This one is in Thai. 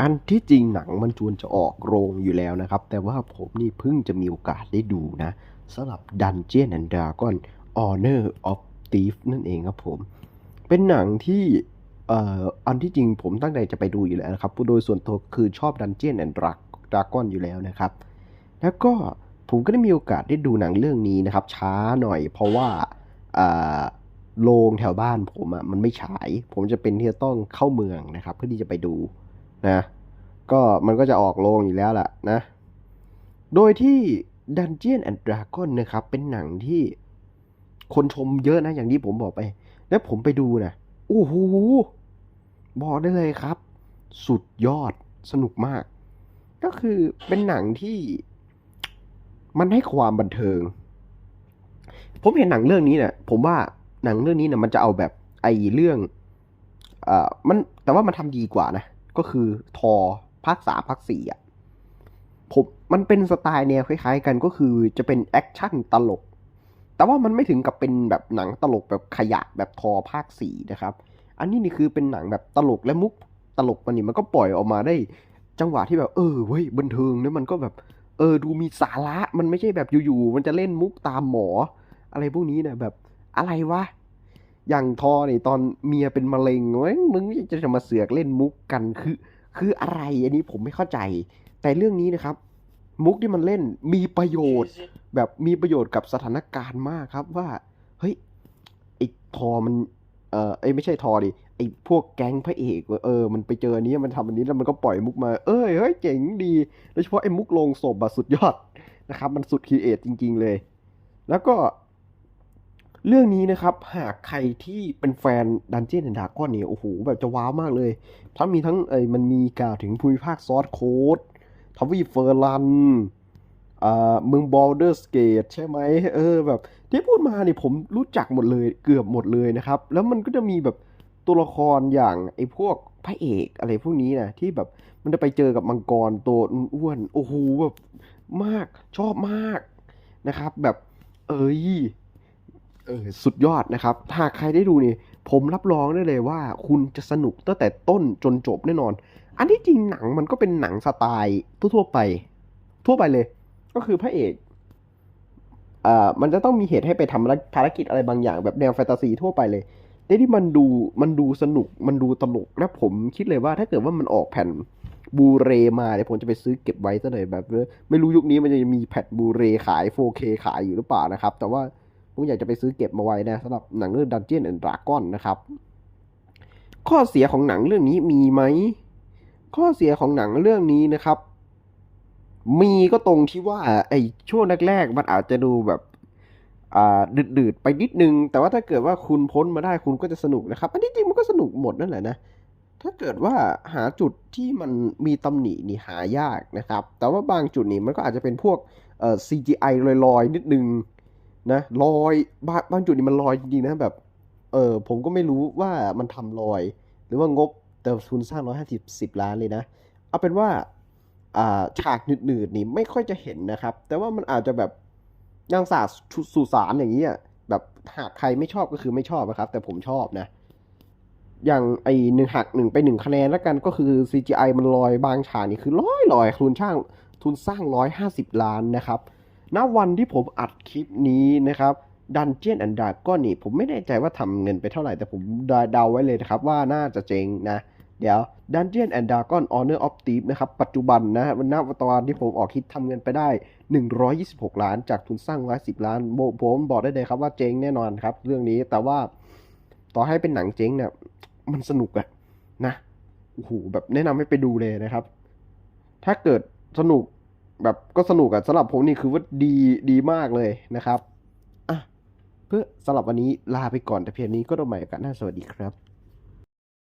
อันที่จริงหนังมันจวนจะออกโรงอยู่แล้วนะครับ แต่ว่าผมนี่เพิ่งจะมีโอกาสได้ดูนะสำหรับ Dungeon and Dragon Honor of Thief นั่นเองครับผม เป็นหนังที่เอ่ออันที่จริงผมตั้งใจจะไปดูอยู่แล้วนะครับ โดยส่วนตัวคือชอบ Dungeon and Dragon อยู่แล้วนะครับ แล้วก็ผมก็ได้มีโอกาสได้ดูหนังเรื่องนี้นะครับ ช้าหน่อยเพราะว่าอ่าโรงแถวบ้านผมอะ่ะมันไม่ฉาย ผมจะเป็นที่จะต้องเข้าเมืองนะครับ เพื่อที่จะไปดู นะ ก็มันก็จะออกโรงอยู่แล้วล่ะนะ โดยที่ Dungeon and Dragon นะครับ เป็นหนังที่คนชมเยอะนะ อย่างที่ผมบอกไป แล้วผมไปดูนะโอ้โหบอกได้เลยครับ สุดยอดสนุกมาก ก็คือเป็นหนังที่มันให้ความบันเทิง ผมเห็นหนังเรื่องนี้เนี่ยผมว่าหนังเรื่องนี้เนี่ยมันจะเอาแบบไอ้เรื่องอ่อมันแต่ว่ามันทำดีกว่านะ ก็คือทอภาคสามภาคสี่อะผมมันเป็นสไตล์แนวคล้ายๆกันก็คือจะเป็นแอคชั่นตลก แต่ว่ามันไม่ถึงกับเป็นแบบหนังตลกแบบขยะแบบทอภาคสี่นะครับ อันนี้นี่คือเป็นหนังแบบตลกและมุกตลกมันนี่มันก็ปล่อยออกมาได้ จังหวะที่แบบเออเว้ยบันเทิงเนี่ยมันก็แบบเออดูมีสาระมันไม่ใช่แบบอยู่ๆมันจะเล่นมุกตามหมอ อะไรพวกนี้เนี่ยแบบอะไรวะ อย่างทอนี่ตอนเมียเป็นมะเร็งเว้ยมึงจะจะมาเสือกเล่นมุกกันคือ คืออะไรอันนี้ผมไม่เข้าใจ แต่เรื่องนี้นะครับ มุกที่มันเล่นมีประโยชน์ แบบมีประโยชน์กับสถานการณ์มากครับว่า เฮ้ยไอ้ทอมันเออไอ้ไม่ใช่ทอดิไอ้พวกแก๊งพระเอกเออมันไปเจอนนี้มันทำอันนี้แล้วมันก็ปล่อยมุกมา เอ้ยเฮ้ยเจ๋งดีโดยเฉพาะไอ้มุกลงศพอะสุดยอดนะครับ มันสุดครีเอทจริง ๆ เลย แล้วก็ เรื่องนี้นะครับหากใครที่เป็นแฟนดันเจี้ยนแอนด์ดากอนเนี่ยโอ้โหแบบจะว้าวมากเลยทั้งมีทั้งเอ้มันมีกล่าวถึงภูมิภาคซอสโค้ดทวีเฟอร์ลันอ่าเมืองบอลเดอร์สเกตใช่ไหมเออแบบที่พูดมาเนี่ยผมรู้จักหมดเลยเกือบหมดเลยนะครับ แล้วมันก็จะมีแบบตัวละครอย่างไอ้พวกพระเอกอะไรพวกนี้นะที่แบบมันจะไปเจอกับมังกรตัวอ้วนโอ้โหแบบมากชอบมากนะครับ แบบเอ้ย เออสุดยอดนะครับถ้าใครได้ดูนี่ผมรับรองได้เลยว่า คุณจะสนุกตั้งแต่ต้นจนจบแน่นอน อันที่จริงหนังมันก็เป็นหนังสไตล์ทั่วไป ทั่วไปเลย ก็คือพระเอกอ่ามันจะต้องมีเหตุให้ไปทำภารกิจอะไรบางอย่าง แบบแนวแฟนตาซีทั่วไปเลยแต่ที่มันดูมันดูสนุกมันดูตลกและผมคิดเลยว่าถ้าเกิดว่ามันออกแผ่นบูเรมาเนี่ยผมจะไปซื้อเก็บไว้ซะเลยแบบ ไม่รู้ยุคนี้มันจะมีแผ่นบูเรขาย 4K ขายอยู่หรือเปล่านะครับ แต่ว่า ผมอยากจะไปซื้อเก็บมาไว้นะสำหรับหนังเรื่อง Dungeon and Dragon นะครับ ข้อเสียของหนังเรื่องนี้มีไหม ข้อเสียของหนังเรื่องนี้นะครับ มีก็ตรงที่ว่าไอ้ช่วงแรกๆมันอาจจะดูแบบดืดๆไปนิดนึง แต่ว่าถ้าเกิดว่าคุณพ้นมาได้คุณก็จะสนุกนะครับ อันที่จริงมันก็สนุกหมดนั่นแหละนะ ถ้าเกิดว่าหาจุดที่มันมีตำหนินี่หายากนะครับ แต่ว่าบางจุดนี่มันก็อาจจะเป็นพวกเอ่อ CGI ลอยๆ นิดนึง นะลอยบางบางจุดนี่มันลอยจริงๆนะแบบ เออผมก็ไม่รู้ว่ามันทำลอย หรือว่างบแต่ทุนสร้างร้อยห้าสิบสิบล้านเลยนะ เอาเป็นว่าอ่าฉากหนืดๆนี่ไม่ค่อยจะเห็นนะครับ แต่ว่ามันอาจจะแบบยังสาดสุสานอย่างนี้อะแบบหากใครไม่ชอบก็คือไม่ชอบนะครับ แต่ผมชอบนะ อย่างไอหนึ่งหักหนึ่งไปหนึ่งคะแนนแล้วกันก็คือ CGI มันลอยบางฉากนี่คือลอยลอยทุนช่างทุนสร้างร้อยห้าสิบล้านนะครับ ณวันที่ผมอัดคลิปนี้นะครับ Dungeon and Dragon นี่ผมไม่แน่ใจว่าทำเงินไปเท่าไหร่ แต่ผมเดาไว้เลยนะครับว่าน่าจะเจ๊งนะ เดี๋ยว Dungeon and Dragon Honor of Thief นะครับปัจจุบันนะวันณตอนที่ผมออกคลิปทำเงินไปได้ 126 ล้านจากทุนสร้าง110 ล้านโบผมบอกได้เลยครับว่าเจ๊งแน่นอนครับ เรื่องนี้แต่ว่าต่อให้เป็นหนังเจ๊งเนี่ยมันสนุกอะนะโอ้โหแบบแนะนำให้ไปดูเลยนะครับ ถ้าเกิดสนุก แบบก็สนุกอะสำหรับผมนี่คือว่าดีดีมากเลยนะครับอะเพื่อสำหรับวันนี้ลาไปก่อนแต่เพียงนี้ก็ต้องใหม่กันหน้าสวัสดีครับ